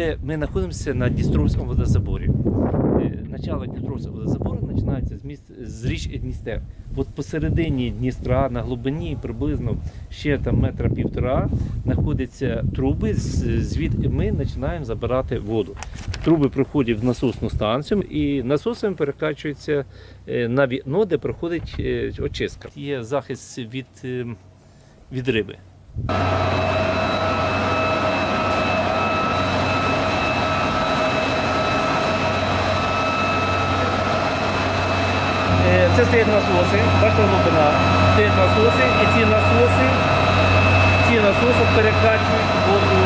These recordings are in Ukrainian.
Це ми знаходимося на Дністровському водозаборі. Е, Начало Дністровського водозабору починається з міст з річки Дністер. От посередині Дністра на глибині приблизно ще там метра півтора знаходяться труби, звідки ми починаємо забирати воду. Труби проходять в насосну станцію і насосом перекачуються е, на вікно, де проходить е, очистка. Є захист від, від риби. Е, Це стоять насоси, бачите глибина, стоять насоси, і ці насоси, ці насоси перекачують воду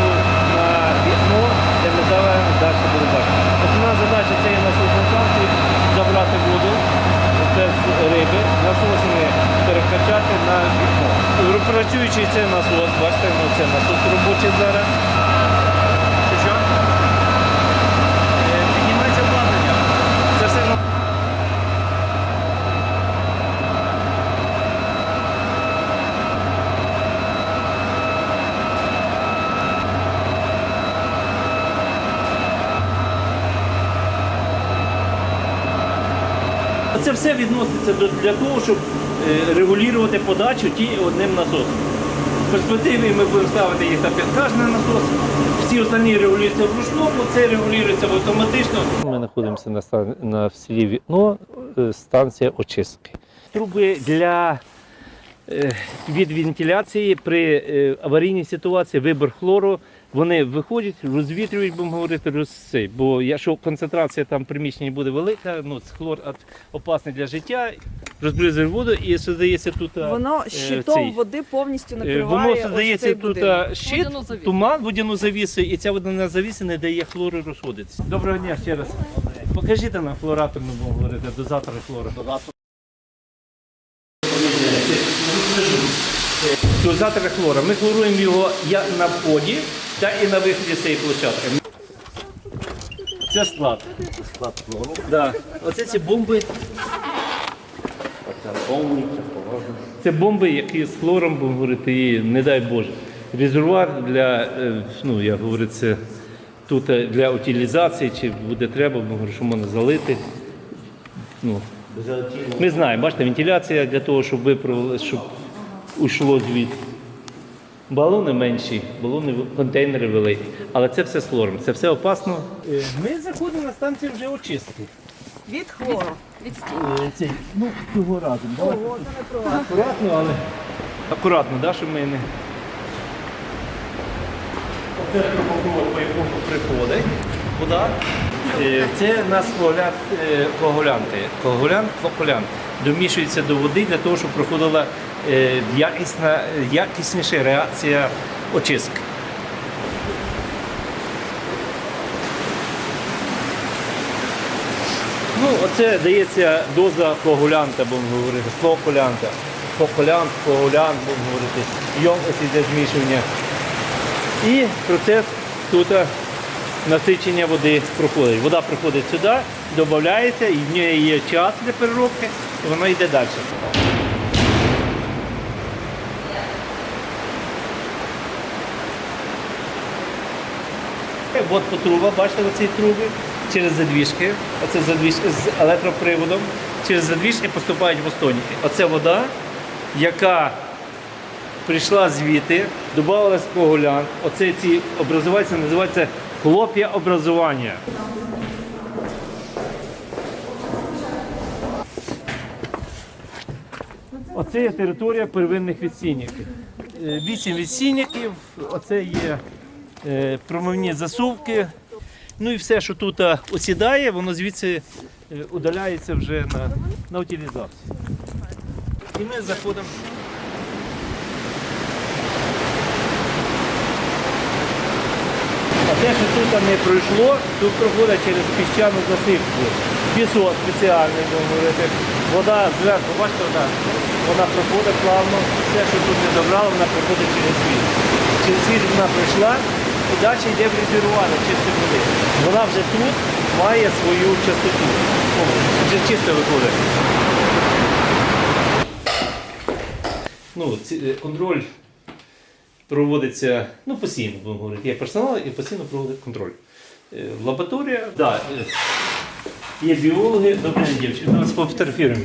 на вікно, де ми зараз далі будемо бачити. Основна задача цієї насосної станції забрати воду без риби, насосами перекачати на вікно. Працюючий цей насос, бачите, ну, це насос робочий зараз. Що що? Е, Піднімається обладнання. Це все на Це все відноситься до, для того, щоб е, регулювати подачу ті одним насосом. В перспективі ми будемо ставити їх на п'ятикажний насос, всі останні регулюються вручну, це регулюється автоматично. Ми знаходимося на, стан- на в селі Вікно, е, станція очистки. Труби для е, від вентиляції при аварійній ситуації вибір хлору. Вони виходять, розвітрюють, будемо говорити, розсей. Бо якщо концентрація там в приміщенні буде велика, ну це хлор опасний для життя, розбризує воду і создається тут. Воно е, щитом цей, води повністю е, накриває Воно ось цей тут будинок. щит, Водяну туман, водяну завісу, і ця водяна завіса не дає хлору розходитися. Доброго дня ще раз. Покажіть нам флоратор, ми будемо говорити, дозатори хлору. Дозатори хлора. Ми хлоруємо його як на вході, так і на виході з цієї площадки. Це склад. Склад хлору. Да. Оце ці бомби. Це повний, це положено. Це бомби, які з хлором, будемо говорити, і не дай Боже. Резервуар для, е, ну, я говорю, це тут е, для утилізації, чи буде треба, бо говорю, що можна залити. Ну, ми знаємо, бачите, вентиляція для того, щоб виправили, щоб уйшло звідси. Балони менші, балони контейнери великі. Але це все з хлором, це все опасно. Ми заходимо на станцію вже очистки. Від хлору. Від стін. Е, ну, цього разу. Акуратно, але акуратно, да, щоб ми не. Оце трубопровод, по якому приходить вода. Е, Це у нас коагулянт, е, коагулянти. Коагулянт, флокулянт. Домішується до води для того, щоб проходила е, якісна, якісніша реакція очистки. Ну, оце дається доза коагулянта, будемо говорити, флокулянта. Флокулянт, коагулянт, будемо говорити, йомкость йде змішування. І процес тут насичення води проходить. Вода приходить сюди, додається, і в ній є час для переробки, і воно йде далі. От по трубах, бачите, оці труби через задвіжки. Оце задвіжки з електроприводом. Через задвіжки поступають в остоніки. Оце вода, яка прийшла звідти, додавалась коагулянт. Оце ці образуваються, називається хлоп'я образування. Оце є територія первинних відсінників. Е, Вісім відсінників, оце є е, промивні засувки. Ну і все, що тут осідає, воно звідси е, удаляється вже на, на утилізацію. І ми заходимо. А те, що тут не пройшло, тут проходить через піщану засипку. Пісок спеціальний, будемо говорити. Вода зверху, бачите, вода, вона проходить плавно. Те, що тут не добрало, вона проходить через світ. Через світ вона пройшла і далі йде в резервуар чистої води. Вона вже тут має свою частоту. Вже чисто виходить. Ну, е, контроль проводиться ну, постійно, будемо говорити. Є персонал і постійно проводить контроль. е, лабораторія. Да, е, є біологи, добре, дівчата, нас пофотографіруємо.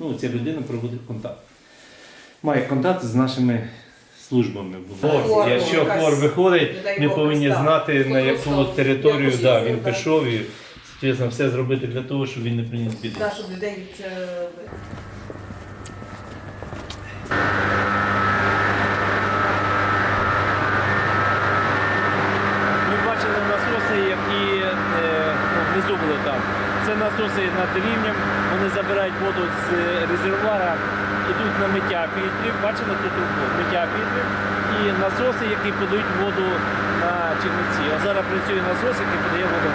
Ну, ця людина проводить контакт. Має контакт з нашими службами. Хор, Якщо хор виходить, ми повинні знати, на яку територію да, він пішов і чесно, все зробити для того, щоб він не приніс біди. Да, щоб людей від е, Ми бачили насоси, які е, ну, внизу були там. Це насоси над рівнем, вони забирають воду з е, резервуара, йдуть на миття фільтрів. Бачили тут трубу? миття фільтрів. І насоси, які подають воду на Чернівці. А зараз працює насос, який подає воду